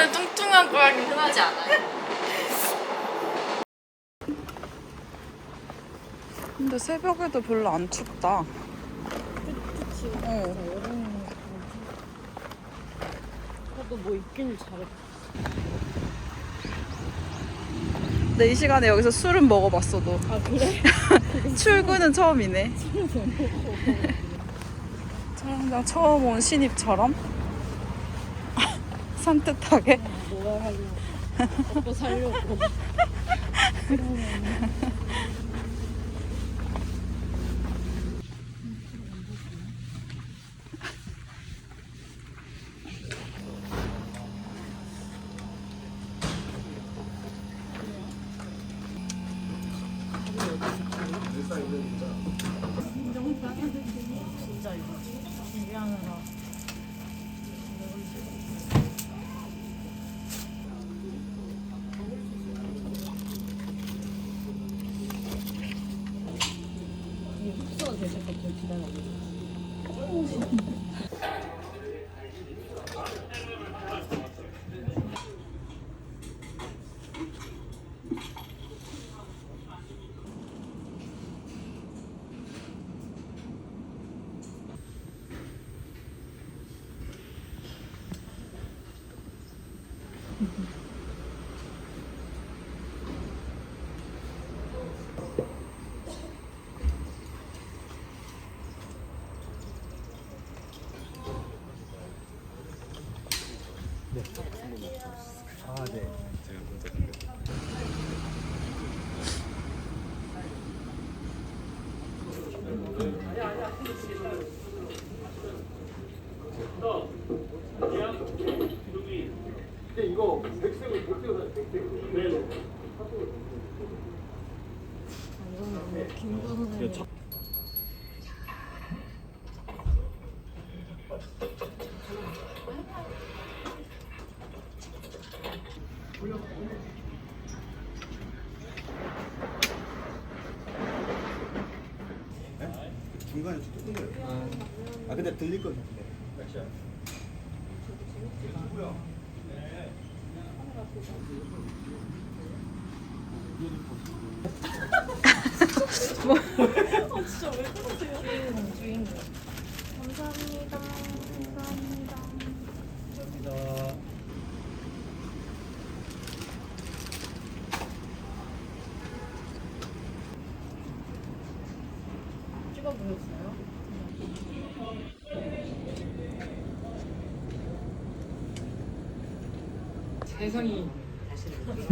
이런 고양이 흔하지 않아요. 근데 새벽에도 별로 안 춥다. 그치. 어. 그래도 뭐 입기는 잘해. 근데 이 시간에 여기서 술은 먹어봤어 도 아 그래? 출근은 처음이네. 촬영장 처음 온 신입처럼 산뜻하게. 먹고 살려고. 진짜 이거 준비하느라 이게 흡수가 되실 것좀 기다려보세요. 아, 네. 제가 먼저 드릴게요. 좀 끊겨요. 아, 근데 들릴 것같 은데. 진짜 왜 그러세요? 주인공. 감사합니다. 감사합니다. 감사합니다. 찍어보셨어요? 세상이 노래방,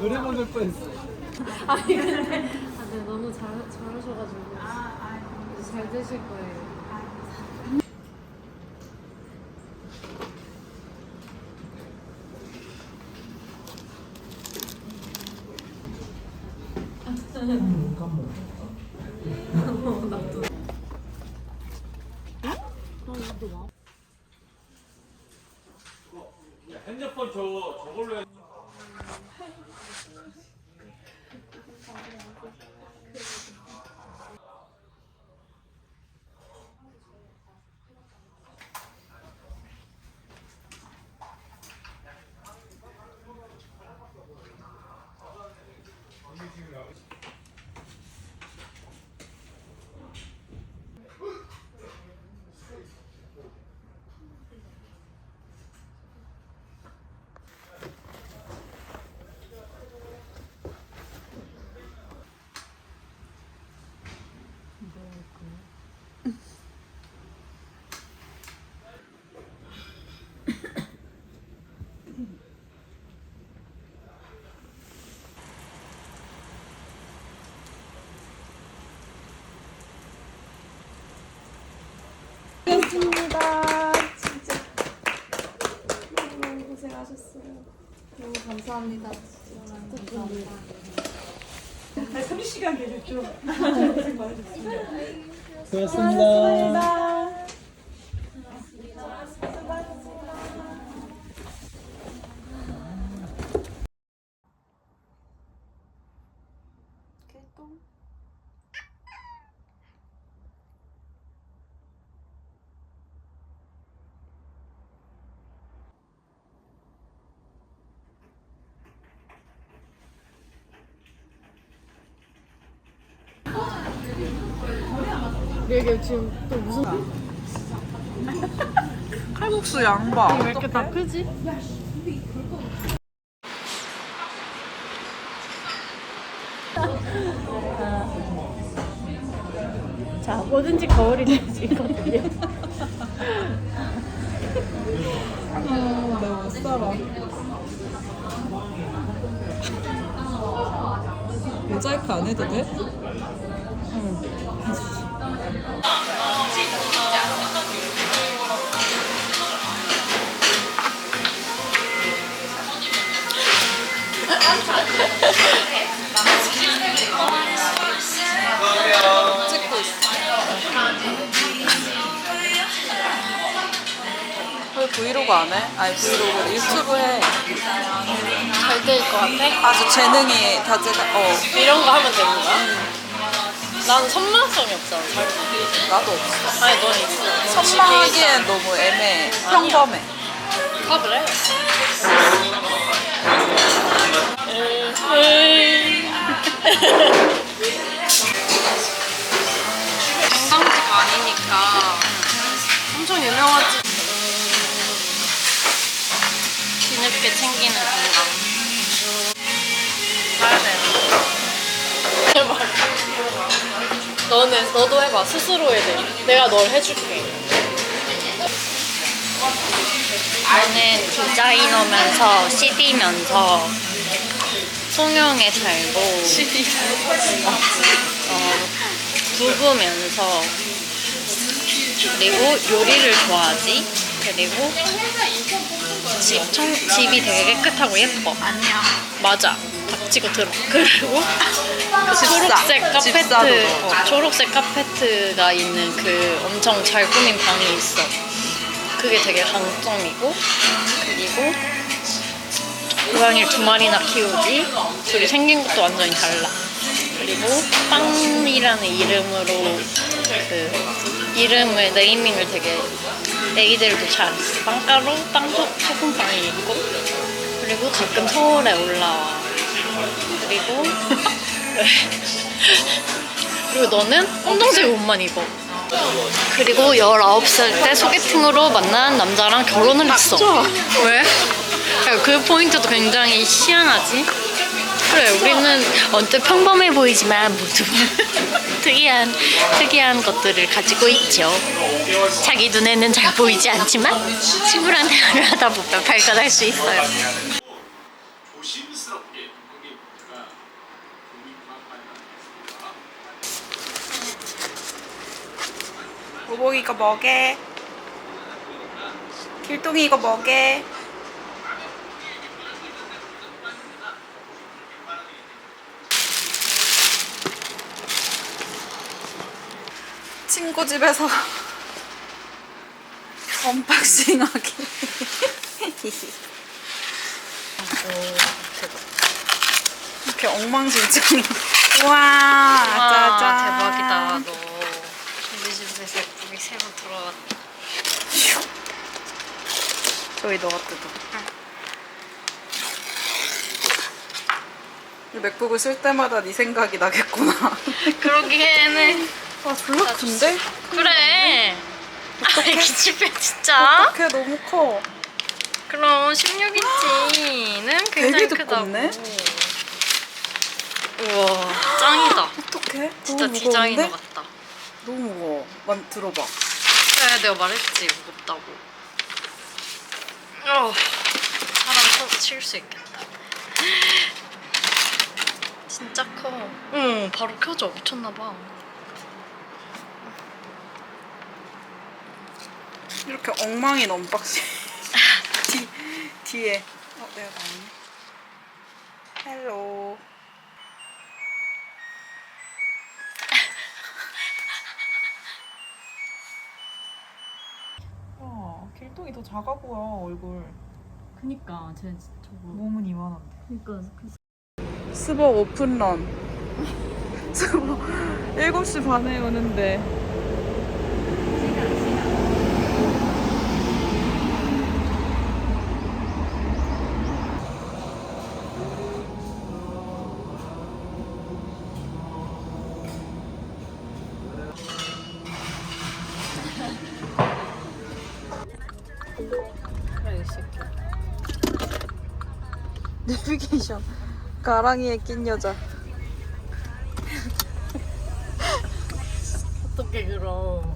노래방 갈 뻔했어. 아니 근데 아, 네, 너무 잘, 잘하셔가지고 잘 되실 거예요. 나도. 아, 나도 와. 핸드폰 저 저걸로 해. 고맙습니다. 진짜. 너무 너무 감사합니다. 진짜 감사합니다. 수고하셨습니다. 이게 지금 또 무슨 칼국수 양봐. 왜 이렇게 다 크지? 자, 뭐든지 거울이 못 살아. 모자이크 안 해도 돼? 있어. 왜 브이로그 안 해? 아니 브이로그 유튜브 해. 잘될것 같아? 아주 재능이 다재가 어 이런 거 하면 되는 거야? 난 선망성이 없잖아. 잘 나도 없어. 아니, 넌 있어. 선망하기엔 너무 애매해. 평범해. 다 그래. 에이. 관광지가 아니니까 엄청 유명하지. 뒤늦게 챙기는 건강. 가야 돼. 제발. 너는 너도 해봐. 스스로 돼. 내가 널 해줄게. 저는 디자이너면서 CD면서 통영에 살고 CD 어, 부부면서 그리고 요리를 좋아하지 그리고 집, 청, 집이 되게 깨끗하고 예뻐. 아니야 맞아. 닥치고 들어. 그리고 그 초록색 카페트. 어, 초록색 카페트가 있는 그 엄청 잘 꾸민 방이 있어. 그게 되게 강점이고 그리고 고양이를 두 마리나 키우지 둘이 생긴 것도 완전히 달라. 그리고 빵이라는 이름으로 그 이름을 네이밍을 되게 애기들도 잘했어 빵가루 빵도 소금빵이 있고 그리고 가끔 서울에 올라와 그리고 그리고 너는 검정색 옷만 입어 그리고 19살 때 소개팅으로 만난 남자랑 결혼을 했어. 왜? 그 포인트도 굉장히 희한하지? 그래, 우리는 언뜻 평범해 보이지만 모두 특이한, 특이한 것들을 가지고 있죠. 자기 눈에는 잘 보이지 않지만 친구랑 대화를 하다 보면 발견할 수 있어요. 보복이 이거 먹게. 길동이 이거 먹게. 친구 집에서 언박싱하기. 이렇게 엉망진창. 와, 와, 짜잔. 대박이다, 너. 우리 집에서 예쁘게 새로 들어왔다. 저희 너가 뜯어. 이 맥북을 쓸 때마다 네 생각이 나겠구나. 그러기에는. 아, 졸라 큰데? 그래. 아, 기집애 진짜. 어떡해, 너무 커. 그럼 16인치는 굉장히 되게 크다고. 두껍네? 우와, 짱이다. 어떡해? 진짜 너무 디자이너 무거운데? 같다. 너무 무거워. 만 들어봐. 그래, 내가 말했지, 무겁다고. 어, 사람 칠수 있겠다. 진짜 커. 응, 바로 켜져. 미쳤나 봐. 이렇게 엉망인 언박싱 뒤, 뒤에. 어, 내가 나왔네. 헬로. 와, 길동이 더 작아 보여, 얼굴. 그니까 제 저거 몸은 이만한데. 그니까 스벅 오픈런. 7시 반에 오는데 내비게이션. 가랑이에 낀 여자. 어떻게 그럼?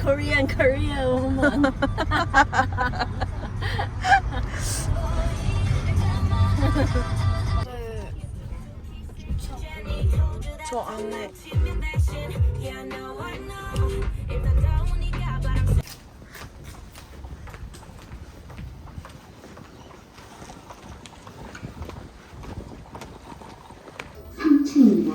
Korean Korean woman. 저 안에 你呢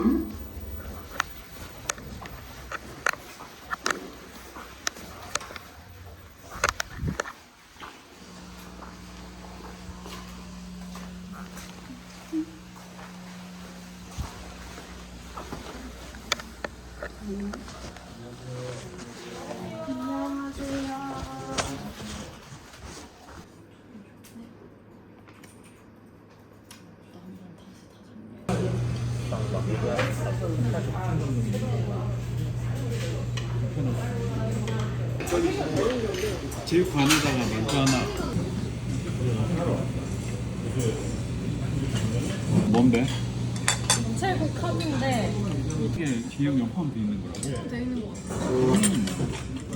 제육관에다가 만두 하나. 뭔데? 최고 카드인데 이게 기억용 포함되어 있는 거라고? 돼 있는 거 같아. 음.